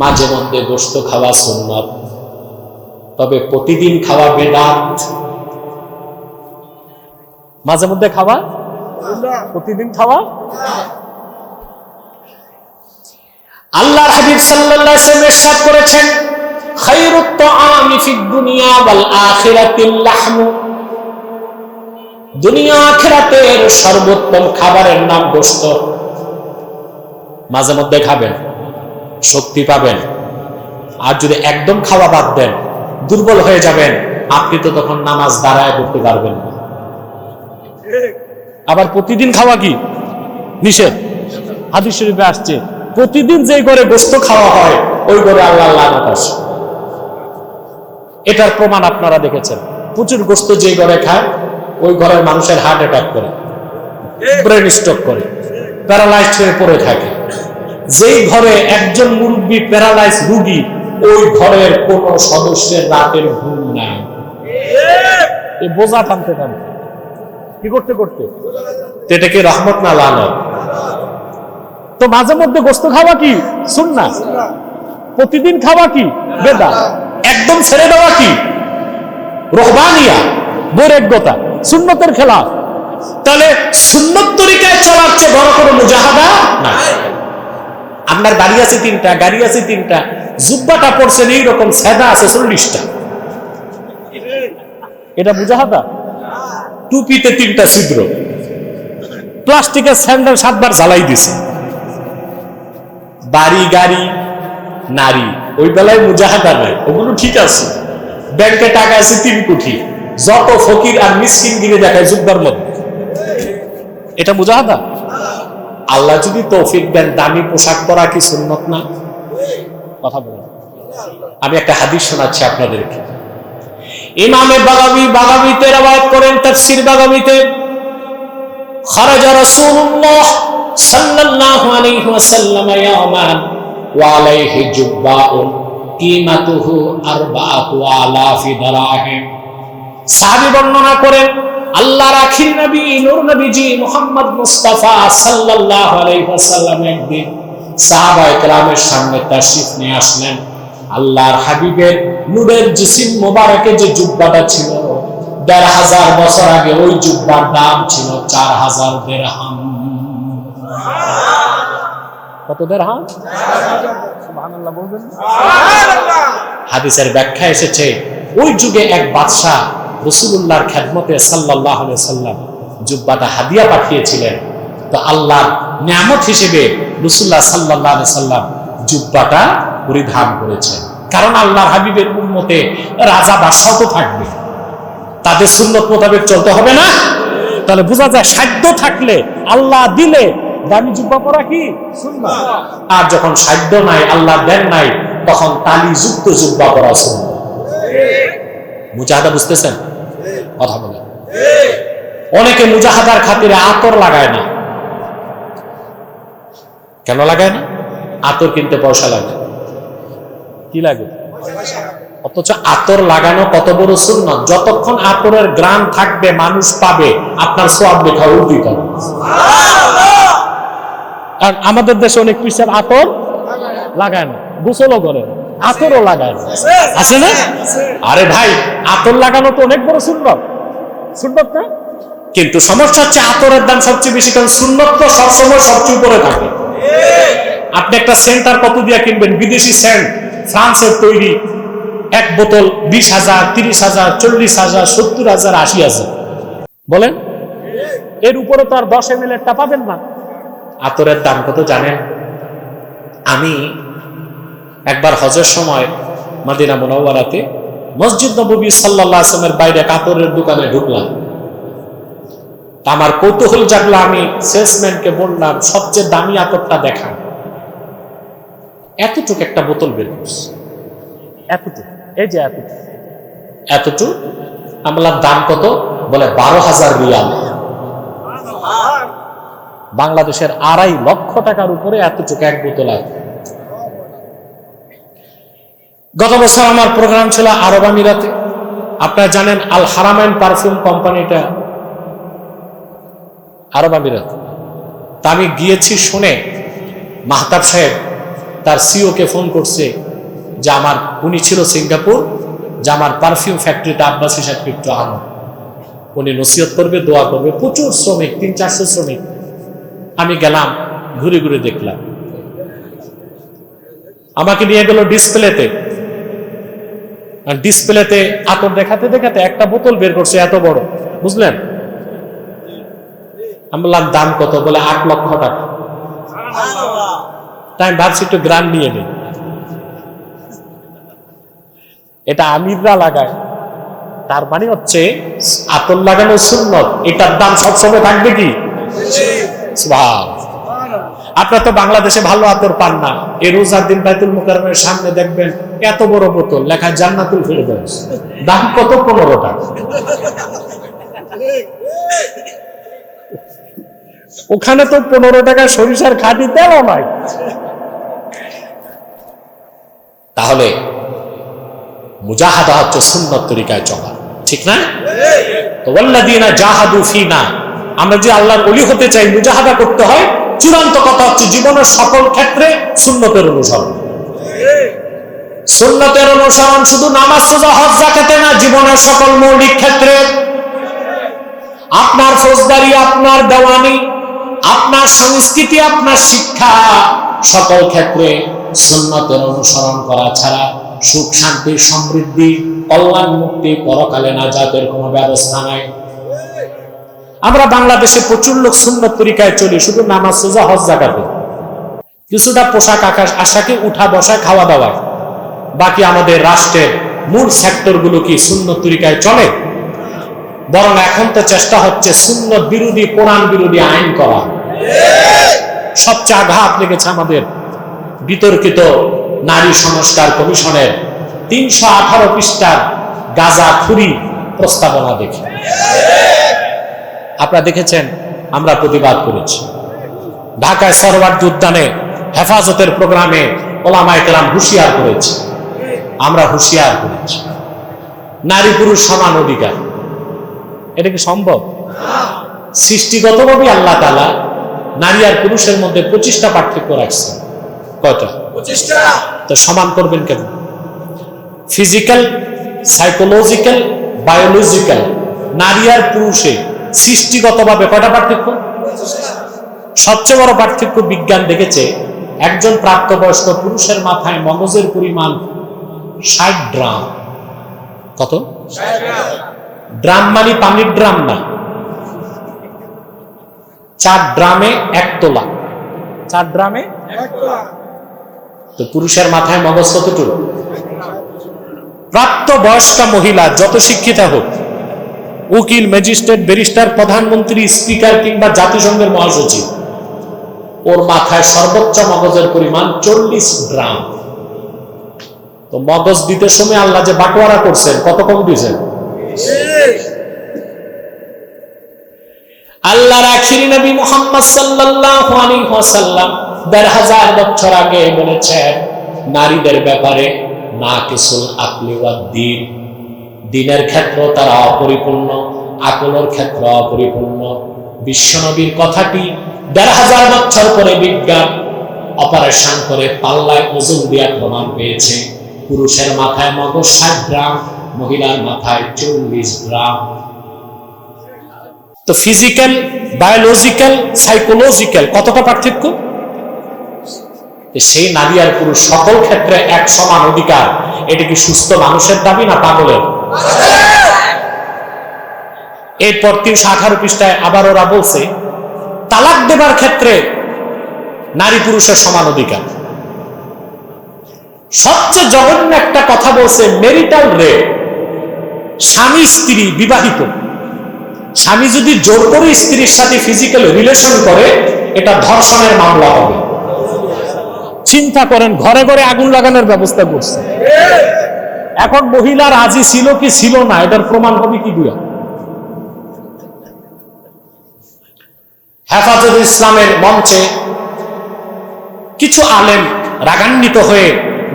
মাঝে মধ্যে গোস্ত খাওয়া সুন্নত, তবে প্রতিদিন খাওয়া বেদাত। মাঝে মধ্যে খাওয়া? প্রতিদিন খাওয়া? আল্লাহর হাবিব সাল্লাল্লাহু আলাইহি করেছেন, খায়রুত তাআমি ফিদ দুনিয়া ওয়াল আখিরাতিল লাহমু। দুনিয়া আখিরাতের সর্বোত্তম খাবারের নাম গোশত। মাঝে মধ্যে খাবেন। শক্তি পাবেন। আর যদি একদম খাওয়া বাদ দেন, দুর্বল হয়ে যাবেন, আপনি তো তখন নামাজ দাঁড়ায় করতে পারবেন না। আবার প্রতিদিন খাওয়া কি? নিষেধ। হাদিস শরীফে আসছে, প্রতিদিন যে করে গোস্ত খাওয়া হয়, ওই করে আল্লাহ লানত এটার প্রমাণ আপনারা দেখেছেন। প্রচুর গোস্ত যে ঘরে খায়, ওই ঘরের মানুষের হার্ট অ্যাটাক করে ব্রেন স্ট্রোক করে প্যারালাইজড হয়ে পড়ে থাকে। যেই ঘরে একজন মুরব্বী প্যারালাইজ রুগী, ওই ঘরের কোন সদস্যের রাতের ঘুম নাই। বোঝা টানতে টানতে। কি করতে করতে? তো এটা কি রহমত না লানত? তো মাঝে মধ্যে গোস্ত খাওয়া কি? সুন্না প্রতিদিন খাওয়া কি? বেদা। একদম ছেড়ে দেওয়া কি? রহবানিয়া বৈরাগ্যতা সুন্নতের খেলা তাহলে সুন্নত তরিকায় চলার চেয়ে বড় কোনো মুজাহাদা না আপনার গাড়ি আছে তিনটা, গাড়ি আছে তিনটা। জুব্বাটা পড়ছেন এইরকম, সেদা আছে চল্লিশটা। এটা মুজাহাদা টুপিতে তিনটা ছিদ্র। প্লাস্টিকের স্যান্ডেল সাতবার জ্বালাই দিছে। বাড়ি, গাড়ি, নারী, ওই বেলায় মুজাহাদা নাই, ওগুলো ঠিক আছে। ব্যাংকে টাকা আছে তিন কোটি। যত ফকির আর মিসকিন গিরে দেখায় জুব্বার মধ্যে। এটা মুজাহাদা আল্লাহ যদি তৌফিক দেন দামি পোশাক পরা কি সুন্নত না কথা বলেন আমি একটা হাদিস শোনাচ্ছি আপনাদেরকে ইমামে বাগাবি বাগাবিতে রবায়ত করেন তাফসীর বাগাবিতে خرج رسول الله صلى الله عليه وسلم يوما وعليه جباء قيمته أربعة آلاف دراهم সাহাবী বর্ণনা করেন আল্লাহর আখির নবী নূর নবীজি মুহাম্মদ মুস্তাফা সাল্লাল্লাহু আলাইহি ওয়াসাল্লাম একদিন সাহাবায়ে কেরামের সামনে তাশরিফ নিয়ে আসলেন। আল্লাহর হাবিবের নূরের জিসিম মোবারকে যে জুব্বাটা ছিল দেড় হাজার বছর আগে ওই জুব্বার দাম ছিল চার হাজার দেড়হাম। কত দের হাত সুবহানাল্লাহ বলবেন। হাদিসের ব্যাখ্যা এসেছে ওই যুগে এক বাদশাহ রসুল্লাহর খেদমতে সাল্লাহ সাল্লাম জুব্বাটা হাদিয়া পাঠিয়েছিলেন। তো আল্লাহর নিয়ামত হিসেবে রসুল্লাহ সাল্লাহ সাল্লাম জুব্বাটা পরিধান করেছেন। কারণ আল্লাহর হাবিবের উন্মতে রাজা বাদশাহ তো থাকবে। তাদের সুন্নত মোতাবেক চলতে হবে না। তাহলে বোঝা যায় সাধ্য থাকলে আল্লাহ দিলে দামি জুব্বা পরা কি? আর যখন সাধ্য নাই, আল্লাহ দেন নাই, তখন তালিযুক্ত জুব্বা পরা সুন্নত। মুজাহাদা বুঝতেছেন? কথা বলে। অনেকে মুজাহাদার খাতিরে আতর লাগায় না। কেন লাগায় না? আতর কিনতে পয়সা লাগে। কি লাগে? অথচ আতর লাগানো কত বড় সুন্নত? যতক্ষণ আতরের গ্রাম থাকবে, মানুষ পাবে, আপনার সোয়াব লেখা উদ্দিত হবে। আর আমাদের দেশে অনেক পিসের আতর লাগায় না। গোসলও করে না। আতরও লাগায় আছে না? আরে ভাই, আতর লাগানো তো অনেক বড় সুন্নত। সুন্নত না? কিন্তু সমস্যা হচ্ছে আতরের দাম সবচেয়ে বেশি, কারণ সুন্নত তো সবসময় সবচেয়ে উপরে থাকে। আপনি একটা সেন্টার কত দিয়ে কিনবেন? বিদেশি সেন্ট ফ্রান্সের তৈরি। এক বোতল বিশ হাজার, তিরিশ হাজার, চল্লিশ হাজার, সত্তর হাজার, আশি হাজার। বলেন? এর উপরে তো আর দশ এম এল পাবেন না। আতরের দাম কত জানেন? আমি একবার হজের সময় মাদিনা মোনাওয়ারাতে মসজিদ নবী সাল্লাহ আসলামের বাইরে কাপড়ের দোকানে ঢুকলাম। আমার কৌতূহল জাগলো আমি সেলসম্যানকে বললাম সবচেয়ে দামি আতরটা দেখান। এতটুক একটা বোতল বের করছে। এতটুকু? এই যে এতটুকু। এতটুক? আমলার দাম কত? বলে বারো হাজার রিয়াল। বাংলাদেশের আড়াই লক্ষ টাকার উপরে এতটুকু এক বোতল আছে। গত বছর আমার প্রোগ্রাম ছিল আরব আমিরাতে। আপনারা জানেন আল হারামাইন পারফিউম কোম্পানিটা আরব আমিরাত। তা আমি গিয়েছি শুনে মাহতাব সাহেব তার সিওকে ফোন করছে যে আমার উনি ছিল সিঙ্গাপুর, যে আমার পারফিউম ফ্যাক্টরিটা আব্বাসি সাহেব একটু আনো। উনি নসিহত করবে, দোয়া করবে। প্রচুর শ্রমিক, তিন চারশো শ্রমিক। আমি গেলাম, ঘুরে ঘুরে দেখলাম। আমাকে নিয়ে গেল ডিসপ্লেতে ডিসপ্লেতে আতর দেখাতে দেখাতে একটা বোতল বের করছে এত বড়। বুঝলেন? আমি বললাম দাম কত? বলে আট লক্ষ টাকা। তাই আমি ভাবছি একটু গ্রাম নিয়ে নেই। এটা আমিররা লাগায়। তার মানে হচ্ছে আতর লাগানো সুন্নত। এটার দাম সবসময় থাকবে কি? সুবহান। আপনার তো বাংলাদেশে ভালো আদর পান না। এই রোজার দিন বাইতুল মুকাররমের সামনে দেখবেন, এত বড় বোতল, লেখা জান্নাতুল ফেরদৌস দাম কত পনেরো টাকা ওখানে তো পনেরো টাকা সরিষার খাঁটি তেলও নাই। তাহলে মুজাহাদা হচ্ছে সুন্নত তরিকায় চলা। ঠিক না? তো ওয়াল্লাযীনা জাহাদু ফিনা। আমরা যে আল্লাহর ওলি হতে চাই, মুজাহাদা করতে হয় চূড়ান্ত কথা হচ্ছে জীবনের সকল ক্ষেত্রে সুন্নতের অনুসরণ। সুন্নতের অনুসরণ শুধু নামাজ, সোজা, হজ জাকাতে না, জীবনের সকল মৌলিক ক্ষেত্রে। আপনার ফৌজদারি, আপনার দেওয়ানি, আপনার সংস্কৃতি, আপনার শিক্ষা সকল ক্ষেত্রে সুন্নতের অনুসরণ করা ছাড়া সুখ, শান্তি, সমৃদ্ধি, কল্যাণ, মুক্তি, পরকালে না জাতের কোনো ব্যবস্থা নাই। আমরা বাংলাদেশে প্রচুর লোক সুন্নত তরিকায় চলি, শুধু নামাজ সোজা হজ জাগাতে কিছুটা পোশাক আকাশ, আশাকে উঠা বসা, খাওয়া দাওয়া। বাকি আমাদের রাষ্ট্রের মূল সেক্টরগুলো কি সুন্নত তরিকায় চলে? বরং এখন তো চেষ্টা হচ্ছে সুন্নত বিরোধী, কোরআন বিরোধী আইন করা। সবচেয়ে আঘাত লেগেছে আমাদের বিতর্কিত নারী সংস্কার কমিশনের তিনশো আঠারো পৃষ্ঠার গাজা খুরি প্রস্তাবনা দেখে। আপনারা দেখেছেন আমরা প্রতিবাদ করেছি। ঢাকায় সরওয়ার্দী উদ্যানে হেফাজতের প্রোগ্রামে ওলামায় কেরাম হুঁশিয়ার করেছে। আমরা হুঁশিয়ার করেছি। নারী পুরুষ সমান অধিকার। এটা কি সম্ভব? সৃষ্টিগতভাবে আল্লাহ তালা নারী আর পুরুষের মধ্যে পঁচিশটা পার্থক্য রাখছে কয়টা? তো সমান করবেন কেন? ফিজিক্যাল সাইকোলজিক্যাল বায়োলজিক্যাল নারী আর পুরুষে সৃষ্টিগতভাবে কয়টা পার্থক্য? সবচেয়ে বড় পার্থক্য বিজ্ঞান দেখেছে, একজন প্রাপ্তবয়স্ক পুরুষের মাথায় মগজের পরিমাণ ষাট ড্রাম কত? ড্রাম মানে পানির ড্রাম না। চার ড্রামে এক তোলা। চার ড্রামে তো পুরুষের মাথায় মগজ কতটুকু? প্রাপ্ত বয়স্কা মহিলা যত শিক্ষিতা হোক উকিল, ম্যাজিস্ট্রেট, ব্যারিস্টার, প্রধানমন্ত্রী, স্পিকার কিংবা জাতিসংঘের মহাসচিব। ওর মাথায় সর্বোচ্চ মগজের পরিমাণ চল্লিশ গ্রাম। তো মগজ দিতে সময় আল্লাহ যে বাটোয়ারা করছেন, কত কম দিয়েছেন? আল্লাহর আখিরি নবী মুহাম্মদ সাল্লাল্লাহু আলাইহি ওয়াসাল্লাম দেড় হাজার বছর আগে বলেছেন, নারীদের ব্যাপারে না কিসুল আকলি ওয়াদ দিনের ক্ষেত্র তারা অপরিপূর্ণ আকলের ক্ষেত্র অপরিপূর্ণ। বিশ্বনবীর কথাটি দেড় হাজার বছর পরে বিজ্ঞান অপারেশন করে পাল্লায় ওজন দেওয়া প্রমাণ পেয়েছে। পুরুষের মাথায় মগজ ষাট গ্রাম, মহিলার মাথায় চল্লিশ গ্রাম। তো ফিজিক্যাল, বায়োলজিক্যাল, সাইকোলজিক্যাল কতটা পার্থক্য? সেই নারী আর পুরুষ সকল ক্ষেত্রে এক সমান অধিকার। এটা কি সুস্থ মানুষের দাবি না পাগলের? এরপর তিনশো আঠারো পৃষ্ঠায় আবার ওরা বলছে, তালাক দেবার ক্ষেত্রে নারী পুরুষের সমান অধিকার। সবচেয়ে জঘন্য একটা কথা বলছে মেরিটাল রেপ স্বামী, স্ত্রী বিবাহিত। স্বামী যদি জোর করে স্ত্রীর সাথে ফিজিক্যাল রিলেশন করে, এটা ধর্ষণের মামলা হবে। চিন্তা করেন, ঘরে ঘরে আগুন লাগানোর ব্যবস্থা করছে। এখন মহিলা রাজি ছিল কি ছিল না? এটার প্রমাণ হবে কি দিয়া হেফাজত ইসলামের মঞ্চে কিছু আলেম রাগান্বিত হয়ে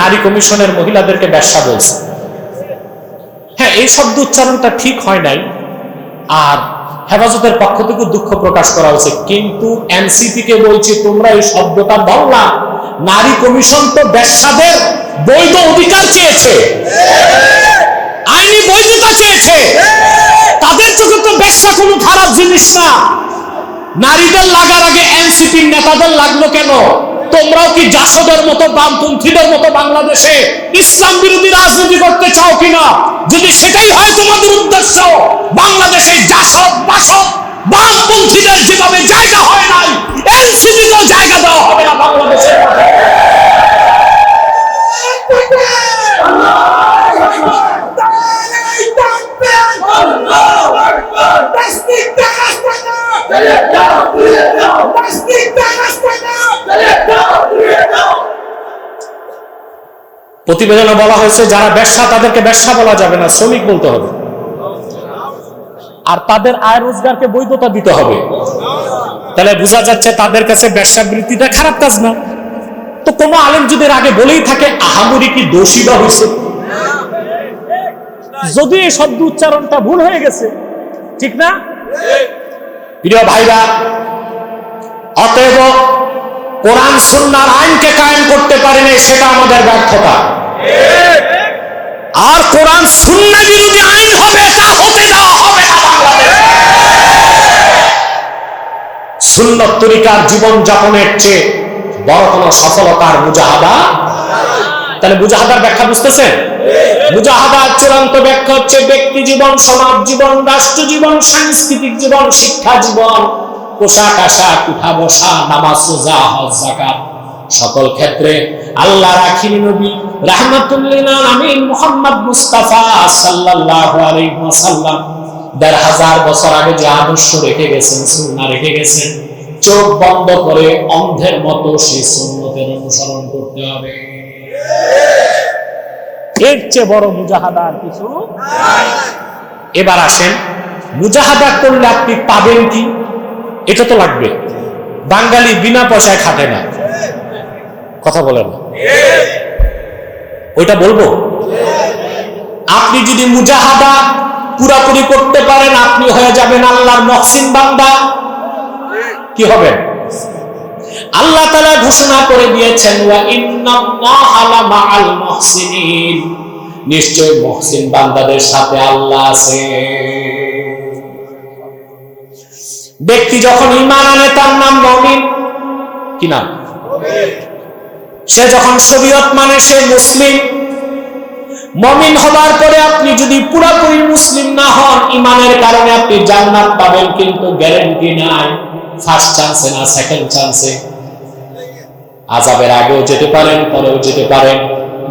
নারী কমিশনের মহিলাদেরকে ব্যবসা বলছে। হ্যাঁ এই শব্দ উচ্চারণটা ঠিক হয় নাই। আর হেফাজতের পক্ষ থেকে দুঃখ প্রকাশ করা হয়েছে। কিন্তু এনসিপি কে বলছি, তোমরা এই শব্দটা বললা। নারী কমিশন তো ব্যবসাদের বৈধ অধিকার চেয়েছে। আইনি বৈধতা চেয়েছে। তাদের চোখে তো ব্যবসা কোনো খারাপ জিনিস না। নারীদের লাগার আগে এনসিপির নেতাদের লাগল কেন? তোমরাও কি জাসদের মতো, বামপন্থীদের মতো বাংলাদেশে ইসলাম বিরোধী রাজনীতি করতে চাও কিনা? যদি সেটাই হয় তোমাদের উদ্দেশ্য, বাংলাদেশে জাসদ, বাসদ, বামপন্থীদের যেভাবে জায়গা হয় নাই, এনসিপিকেও জায়গা দেওয়া হবে না বাংলাদেশের প্রতিবেদনে বলা হয়েছে, যারা ব্যবসা, তাদেরকে ব্যবসা বলা যাবে না, শ্রমিক বলতে হবে। আর তাদের আয় রোজগারকে বৈধতা দিতে হবে। তাহলে বোঝা যাচ্ছে তাদের কাছে ব্যবসা বৃত্তিটা খারাপ কাজ না। তো কোনো আলেম যদি আগে বলেই থাকে, আহামরি কি দোষী বা হয়েছে যদি এই শব্দ উচ্চারণটা ভুল হয়ে গেছে, ঠিক না? প্রিয় ভাইরা অতএব কোরআন সুন্নার আইনকে কায়েম করতে পারেনি, সেটা আমাদের ব্যর্থতা। আর কোরআন সুন্না বিরোধী আইন হবে, তা হতে দেওয়া হবে না সুন্নত তরিকার জীবন যাপনের চেয়ে বড় কোনো সফলতার মুজাহাদা? তাহলে মুজাহাদার ব্যাখ্যা বুঝতেছেন? মুজাহাদার চূড়ান্ত ব্যাখ্যা হচ্ছে ব্যক্তি জীবন, সমাজ জীবন, রাষ্ট্র জীবন, সাংস্কৃতিক জীবন, শিক্ষা জীবন। পোশাক আশাক, উঠা বসা, নামাজ, রোজা, হজ, যাকাত। সকল ক্ষেত্রে আল্লাহ রাখিনী নবী রাহমাতুল্লিল আমিন মুহাম্মদ মুস্তাফা সাল্লাল্লাহু আলাইহি ওয়াসাল্লাম দেড় হাজার বছর আগে যে আদর্শ রেখে গেছেন, সুন্নাহ রেখে গেছেন, চোখ বন্ধ করে অন্ধের মতো সেই সুন্নতের অনুসরণ করতে হবে। এর চেয়ে বড় মুজাহাদা আর কিছু এবার আসেন, মুজাহাদা করলে আপনি পাবেন কি? এটা তো লাগবে। বাঙালি বিনা পয়সায় খাটে না। কথা বলে না। ওইটা বলব? আপনি যদি মুজাহাদা পুরাপুরি করতে পারেন, আপনি হয়ে যাবেন আল্লাহর মহসিন বান্দা। কি হবেন আল্লাহ তাআলা ঘোষণা করে দিয়েছেন নিশ্চয় মুহসিন বান্দাদের সাথে আল্লাহ আছে। ব্যক্তি যখন ঈমান আনে, তার নাম মুমিন। কি নাম? সে যখন শরীয়ত মানে সে মুসলিম। মমিন হবার পরে আপনি যদি পুরাপুরি মুসলিম না হন ইমানের কারণে আপনি জান্নাত পাবেন, কিন্তু গ্যারান্টি নাই। ফার্স্ট চান্সে না সেকেন্ড চান্সে আজাবের আগেও যেতে পারেন, পরেও যেতে পারেন।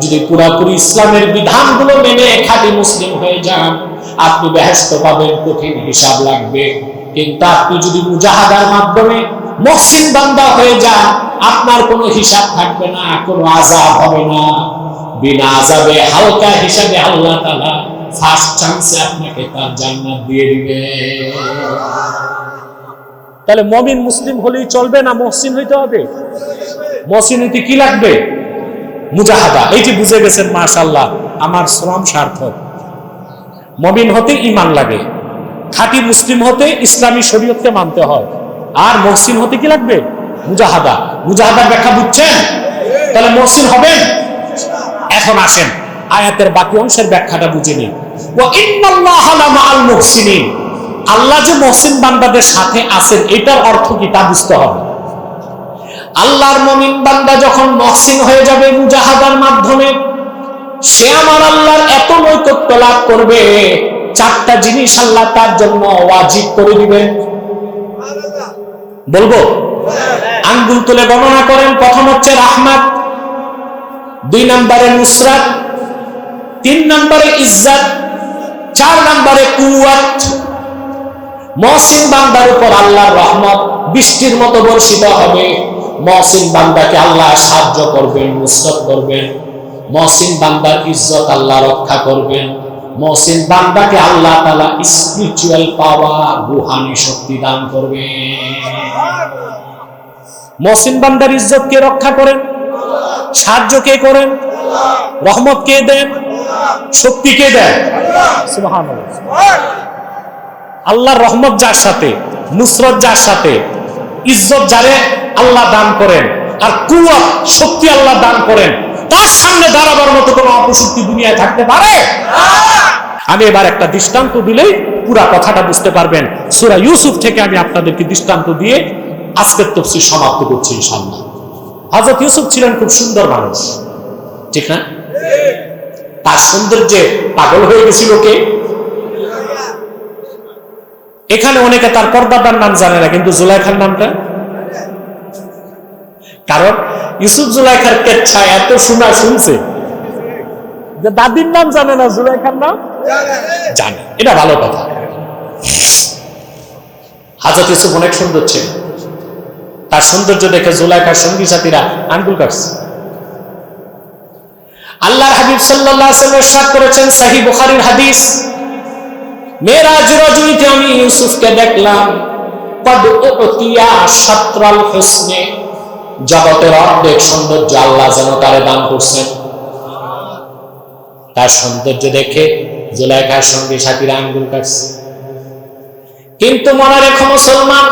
যদি পুরাপুরি ইসলামের বিধানগুলো মেনে খাঁটি মুসলিম হয়ে যান, আপনি বেহেস্ত পাবেন, কঠিন হিসাব লাগবে। কিন্তু আপনি যদি মুজাহাদার মাধ্যমে মহসিন বান্দা হয়ে যান আপনার কোনো হিসাব থাকবে না, কোনো আজাব হবে না। বিনা আজাবে হালকা হিসাবে আল্লাহ তাআলা ফার্স্ট চান্সে আপনাকে তার জান্নাত দিয়ে দিবে। তাহলে মমিন মুসলিম হলেই চলবে না মহসিন হইতে হবে? মহসিন হইতে কি লাগবে? মুজাহাদা। এই যে বুঝে গেছেন মাশাল্লাহ আমার শ্রম সার্থক। মমিন হতে ইমান লাগে। খাঁটি মুসলিম হতে ইসলামী শরীয়তকে মানতে হয়। আর মহসিন হতে কি লাগবে? মুজাহাদা। মুজাহাদার ব্যাখ্যা বুঝছেন? তাহলে মহসিন হবেন? এখন আসেন। আয়াতের বাকি অংশের ব্যাখ্যাটা বুঝে নিন। আল্লাহ যে মহসিন বান্দাদের সাথে আছেন, এটার অর্থ কি তা বুঝতে হবে। আল্লাহর মমিন বান্দা যখন মহসিন হয়ে যাবে মুজাহাদার মাধ্যমে, সে আমার আল্লাহর এত নৈকট্য লাভ করবে। চারটা জিনিস আল্লাহ তার জন্য ওয়াজিব করে দিবেন। বলব? আঙ্গুল তুলে গণনা করেন। প্রথম হচ্ছে রাহমাত, দুই নম্বরে নুসরাত, তিন নম্বরে ইজ্জত, চার নম্বরে কুয়াত মহসিন বান্দার উপর আল্লাহর রহমত বৃষ্টির মতো বর্ষিত হবে। মহসিন বান্দাকে আল্লাহ সাহায্য করবেন, নুসরত করবেন। মহসিন বান্দার ইজ্জত আল্লাহ রক্ষা করবেন। মহসিন বান্দাকে আল্লাহ তালা স্পিরিচুয়াল পাওয়ার রুহানি শক্তি দান করবে। মহসিন বান্দার ইজ্জত কে রক্ষা করেন? সাহায্য কে করেন? রহমত কে দেন? শক্তি কে দেন? আল্লাহ রহমত যার সাথে, নুসরত যার সাথে, ইজ্জত যারে আল্লাহ দান করেন, আর কুয়া শক্তি আল্লাহ দান করেন তার সামনে দাঁড়াবার মতো কোনো অপশক্তি দুনিয়ায় থাকতে পারে? আমি এবার একটা দৃষ্টান্ত দিলেই পুরা কথাটা বুঝতে পারবেন। সুরা ইউসুফ থেকে আমি আপনাদেরকে দৃষ্টান্ত দিয়ে আজকের তফসির সমাপ্ত করছি ইনশাল্লাহ হজরত ইউসুফ ছিলেন খুব সুন্দর মানুষ। ঠিক না? তার সৌন্দর্যে পাগল হয়ে গেছিল কে? এখানে অনেকে তার পর্দাদার নাম জানে না, কিন্তু জুলাইখার নামটা? কারণ ইউসুফ জুলাইখার কেচ্ছা এত শোনা শুনছে। যে দাদির নাম জানে না জুলাইখার নাম? জানে। এটা ভালো কথা। হাজরত ইউসুফ অনেক সুন্দর ছিল। তার সৌন্দর্য দেখে জুলাইখার সঙ্গী সাথীরা আঙ্গুল কাটছে। আল্লাহ হাবিব সাল্লাল্লাহু আলাইহি ওয়াসাল্লাম করেছেন সহিহ বুখারীর হাদিস। মেরাজ রজনীতে আমি ইউসুফকে দেখলাম। কদ উতিয়া শাত্রাল হুসনে। জগতের অর্ধেক সৌন্দর্য আল্লাহ যেন তারে দান করছেন। তার সৌন্দর্য দেখে জুলাইখার সঙ্গে সাথীরা আঙ্গুল কাটছে। কিন্তু মনে রেখো মুসলমান,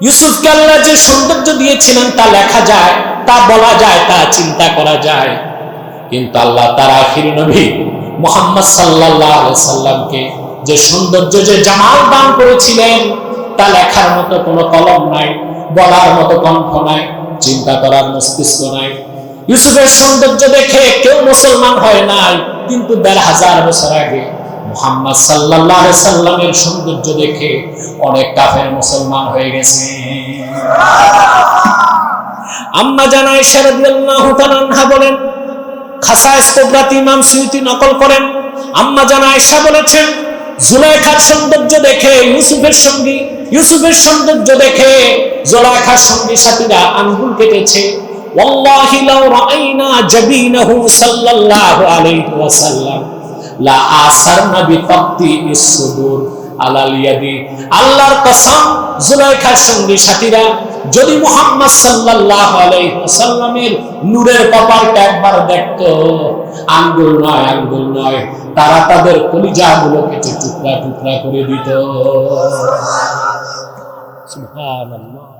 ইউসুফকে আল্লাহ যে সৌন্দর্য দিয়েছিলেন তা লেখা যায়, তা বলা যায়, তা চিন্তা করা যায়। কিন্তু আল্লাহ তার আখির নবী মোহাম্মদ সাল্লাহ সাল্লামকে যে সৌন্দর্য যে জামাল দান করেছিলেন, তা লেখার মতো কোনো কলম নাই। বলার মতো কণ্ঠ নাই, চিন্তা করার মস্তিষ্ক নাই। ইউসুফের সৌন্দর্য দেখে কেউ মুসলমান হয় নাই, কিন্তু দেড় হাজার বছর আগে মোহাম্মদ সাল্লাহ সাল্লামের সৌন্দর্য দেখে অনেক কাফের মুসলমান হয়ে গেছে। আম্মা জানায় শারদিয়াল্লাহু তাআলা বলেন কুবরাত ইমাম সুয়ুতি নকল করেন। আম্মা জানা আয়েশা বলেছেন জুলাইখার সৌন্দর্য দেখে, ইউসুফের সঙ্গী, ইউসুফের সৌন্দর্য দেখে জুলাইখার সঙ্গী সাথীরা আঙ্গুল কেটেছে। ওয়াল্লাহি লাউ রাআইনা জাবিনাহু সাল্লাল্লাহু আলাইহি ওয়াসাল্লাম। লা আসারনা বিতাক্তি ইসসুদুর আলাল ইয়াদি। আল্লাহর কসম, জুলাইখার সঙ্গী সাথীরা যদি মুহাম্মদ সাল্লাল্লাহু আলাইহি ওয়াসাল্লামের নূরের কপালটা একবার দেখত, আঙ্গুল নয় আঙ্গুল নয়, তারা তাদের কলিজাগুলো কেটে টুকরা টুকরা করে দিত। সুবহানাল্লাহ।